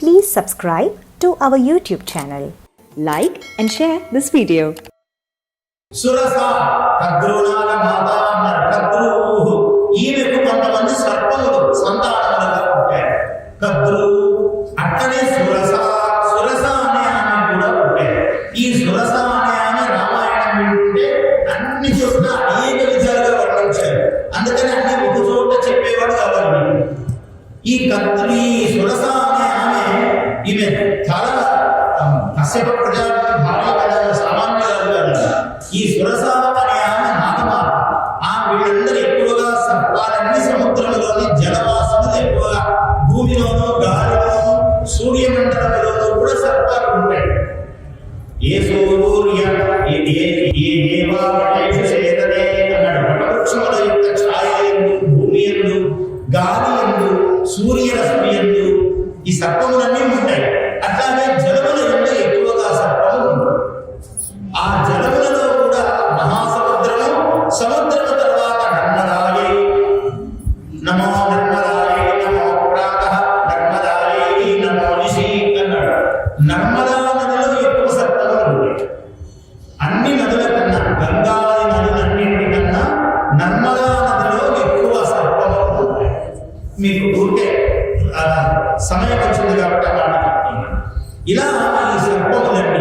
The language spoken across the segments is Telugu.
Please subscribe to our YouTube channel. Like and share this video. Surasa కద్రునాగ మాత అన్నారు ఈమెకు కొంతమంది సర్పములు సంతానములుగా పుట్టారు. కద్రు సురస సురస అనే ఆమె కూడా పుట్టారు. ఈ సురస అనే ఆమె రామాయణం వింటుంటే అన్ని చోట్ల అనేక విధాలుగా వర్ణించారు. అందుకని అన్ని ఒక చోట చెప్పేవాడు కావాలి. ఈ కత్రి ఈ సురస అనే ఈమె చాలా కశ్యప ప్రజాపతి భార్య కదా సామాన్యురాలు ఈ సురస అనే ఆమె నాగమాత ఆ వీళ్ళందరూ ఎక్కువగా వారన్ని సముద్రంలోని జలవాసులు ఎక్కువగా. భూమిలోనూ గాలిలోనూ సూర్యమండలంలోనూ కూడా సర్పాలు ఉంటాయి. ఏ సూర్య ఏ ఏ- చేతనే అన్నాడు. వటవృక్షముల యొక్క ఛాయ ఎందు భూమి ఎందు గాలి ఎందు సూర్యరశ్మి ఎందు ఈ సర్పములన్నీ ఉంటాయి. అట్లాగే జలముల ఎందు ఎక్కువగా సర్పము ఉంటుంది ఆ జలములలో కూడా మహాసముద్రము సముద్రము తర్వాత నర్మదాయే నమో నర్మదాయే నమో ప్రాత నర్మదాయే నమో నిషి అన్నాడు. నర్మదా నదిలో ఎక్కువ సర్పములు ఉంటాయి. అన్ని నదుల కన్నా గంగా నదులన్నింటి కన్నా నర్మదా నదిలో ఎక్కువ సర్పములు ఉంటాయి. మీకు ఊరికే సమయం వచ్చింది కాబట్టి ఆ మాట చెప్తున్నాను ఇలా ఈ సర్పములన్నీ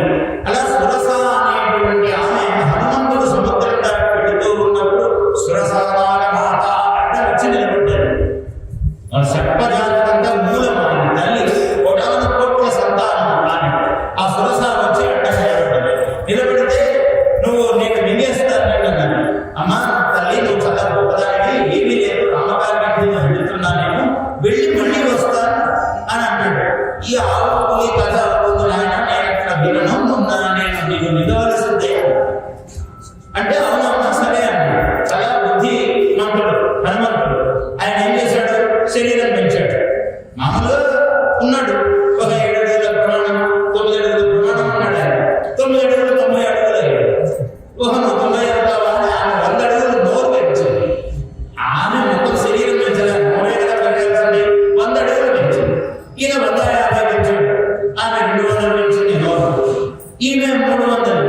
ఈమె మూడు వందలు.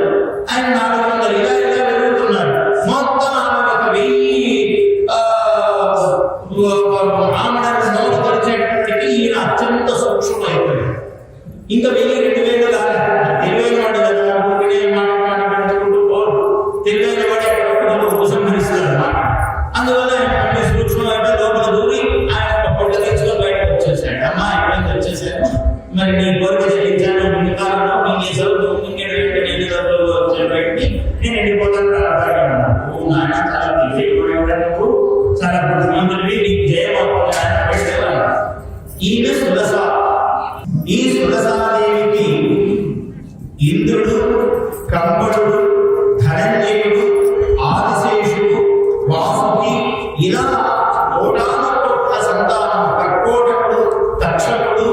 ఆయన నాలుగు వందలు. ఇలా ఇలా పెరుగుతున్నారు మొత్తం ఆమె ఒక వెయ్యి ఆ, నోరు తెరిచేటప్పటికి ఈయన అత్యంత సూక్ష్మమైపోయాడు ఇంకా వెయ్యి రెండు వేలు కాదు. తెలివైన వాడు కదా. ఊరికే మాట మాట పెట్టుకుంటూ పోరు. తెలివైన వాడు ఎక్కడొక్కడో ఉపసంహరిస్తాడు అన్నమాట. అందువల్ల ఆయన అన్ని సూక్ష్మమైన లోపల దూరి ఆయన ఒక పొట్ట తెచ్చుకొని బయటకు వచ్చేసాడు. అమ్మా ఇబ్బంది వచ్చేసాడు మరి నీ కోరిక చెల్లించాను. సులస ఈ సురసాదేవికి ఇంద్రుడు కంబుడు ధనంజయుడు ఆదిశేషుడు వాసుకి ఇలా సంతానం కర్కోటకుడు తక్షకుడు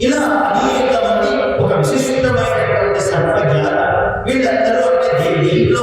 ఇలా అనేక మంది ఒక విశిష్టమైనటువంటి సర్పజాత వీళ్ళందరూ అంటే దీంట్లో